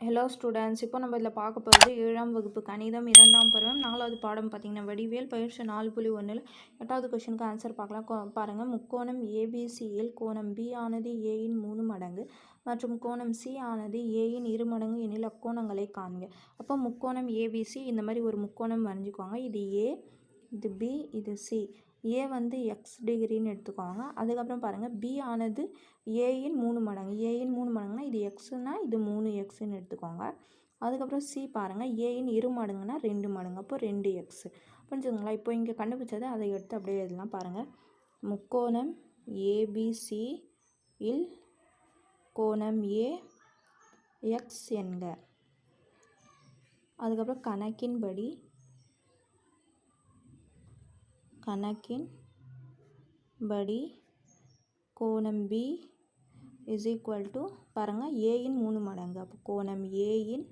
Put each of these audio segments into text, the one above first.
Hello students இப்போ நம்ம இதில் பார்க்க போகிறது ஏழாம் வகுப்பு கணிதம் இரண்டாம் பருவம் நாலாவது பாடம் பார்த்தீங்கன்னா வடிவேல் பயிற்சி நாலு புள்ளி ஒன்றில் எட்டாவது கொஷனுக்கு ஆன்சர் பார்க்கலாம். பாருங்கள் முக்கோணம் ஏபிசியில் கோணம் பி ஆனது ஏயின் மூணு மடங்கு மற்றும் கோணம் சி ஆனது ஏயின் இரு மடங்கு எனில் அக்கோணங்களை காண்க. அப்போ முக்கோணம் ஏபிசி இந்த மாதிரி ஒரு முக்கோணம் வரைஞ்சிக்குவாங்க இது ஏ இது பி இது சி ஏ வந்து எக்ஸ் டிகிரின்னு எடுத்துக்கோங்க. அதுக்கப்புறம் பாருங்கள் பி ஆனது ஏயின் மூணு மடங்கு. ஏயின் மூணு மடங்குனா இது எக்ஸுனா இது மூணு எக்ஸுன்னு எடுத்துக்கோங்க. அதுக்கப்புறம் சி பாருங்கள் ஏயின் இரு மடங்குனா ரெண்டு மடங்கு. அப்போ ரெண்டு எக்ஸு புரிஞ்சுதுங்களா? இப்போ இங்கே கண்டுபிடிச்சதை அதை எடுத்து அப்படியே எழுதலாம் பாருங்கள் முக்கோணம் ஏபிசி இல் கோணம் ஏ எக்ஸ் என்க. அதுக்கப்புறம் கணக்கின்படி கணக்கின் படி கோணம் பி இஸ் ஈக்குவல் டு பாருங்கள் ஏயின் மூணு மடங்கு. அப்போ கோணம் ஏயின்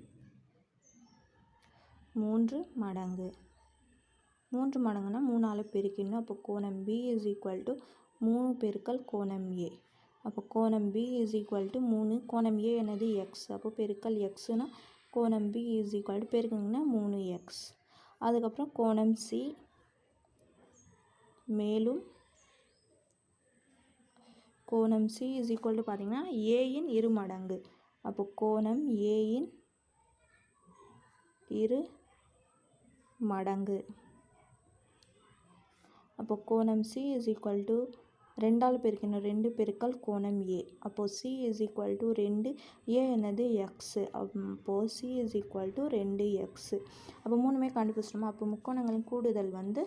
மூன்று மடங்கு. மூன்று மடங்குனா மூணால் பெருக்கணும் அப்போ கோணம் பி இஸ் ஈக்குவல் டு மூணு பெருக்கல் கோணம் ஏ அப்போ கோணம் பி இஸ் ஈக்குவல் டு மூணு. கோணம் ஏ என்னது? எக்ஸ் அப்போ பெருக்கல் எக்ஸுனா கோணம் பி இஸ் ஈக்குவல் டு பெருக்குங்கன்னா மூணு எக்ஸ் அதுக்கப்புறம் கோணம் சி மேலும் கோணம் சி இஸ் ஈக்குவல் டு பார்த்தீங்கன்னா ஏயின் இரு மடங்கு. அப்போ கோணம் ஏயின் இரு மடங்கு. அப்போ கோணம் சி இஸ் ஈக்குவல் டு ரெண்டால் பெருக்கணும் ரெண்டு பெருக்கல் கோணம் ஏ அப்போது சி இஸ் ஈக்குவல் டு ரெண்டு ஏ என்னது எக்ஸு அப்போது சி இஸ் ஈக்குவல் டு ரெண்டு எக்ஸு அப்போ மூணுமே கண்டுபிடிச்சிட்டோமா? அப்போ முக்கோணங்களின் கூடுதல் வந்து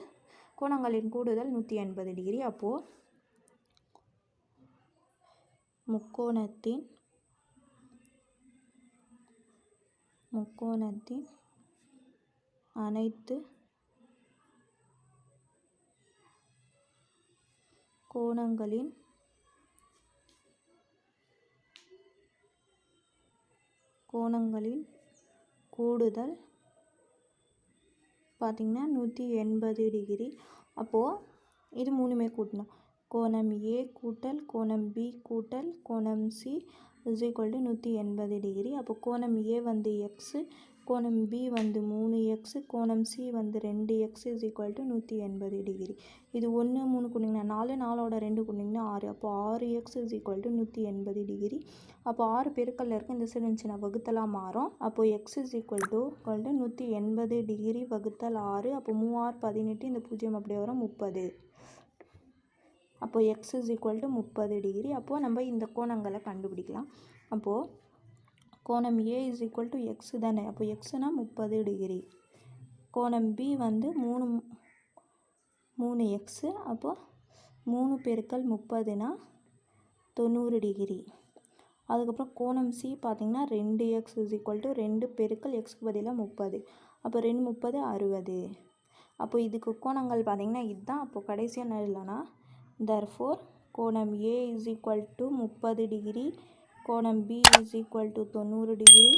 கோணங்களின் கூடுதல் நூற்றி எண்பது டிகிரி. அப்போது முக்கோணத்தின் முக்கோணத்தின் அனைத்து கோணங்களின் கோணங்களின் கூடுதல் பார்த்திங்கன்னா நூற்றி எண்பது டிகிரி. அப்போது இது மூணுமே கூட்டணும். கோணம் ஏ கூட்டல் கோணம் பி கூட்டல் கோணம் சி இஸ் ஈக்குவல் டு நூற்றி எண்பது டிகிரி. அப்போ கோணம் ஏ வந்து எக்ஸு கோணம் பி வந்து மூணு எக்ஸு கோணம் சி வந்து ரெண்டு எக்ஸ் இஸ் ஈக்குவல் டு நூற்றி எண்பது டிகிரி. இது ஒன்று மூணு கொடுங்கன்னா நாலு நாலோட ரெண்டு கொடுங்கன்னா ஆறு. அப்போ ஆறு எக்ஸ் இஸ் ஈக்குவல் டு நூற்றி எண்பது டிகிரி. அப்போ ஆறு பெருக்கல்ல இருக்க. இந்த சைடு இருந்துச்சுன்னா வகுத்தலாக மாறும். அப்போ X is equal to equal to நூற்றி எண்பது டிகிரி வகுத்தல் ஆறு. அப்போ மூவாறு பதினெட்டு இந்த பூஜ்ஜியம் அப்படியே வரும் முப்பது. அப்போ எக்ஸ் இஸ் ஈக்குவல் டு முப்பது டிகிரி அப்போது நம்ம இந்த கோணங்களை கண்டுபிடிக்கலாம். அப்போது கோணம் A is equal to X தானே? அப்போ எக்ஸுனால் முப்பது டிகிரி கோணம் பி வந்து மூணு மூணு எக்ஸு அப்போது மூணு பெருக்கல் முப்பதுனா தொண்ணூறு டிகிரி அதுக்கப்புறம் கோணம் சி பார்த்திங்கன்னா ரெண்டு எக்ஸ் இஸ் ஈக்குவல் டு ரெண்டு பெருக்கல் எக்ஸ்க்கு பதிலாக முப்பது. அப்போ ரெண்டு முப்பது அறுபது. அப்போ இதுக்கு கோணங்கள் பார்த்திங்கன்னா இதுதான். அப்போது கடைசியாக என்ன இல்லைன்னா தர்ஃபோர் கோணம் ஏ இஸ் ஈக்குவல் டு முப்பது டிகிரி கோணம் பி இஸ் ஈக்குவல் டு தொண்ணூறு டிகிரி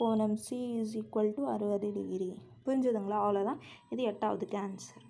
கோணம் சி இஸ் ஈக்குவல் டு அறுபது டிகிரி புரிஞ்சுதுங்களா? அவ்வளோதான் இது எட்டாவதுக்கு ஆன்சர்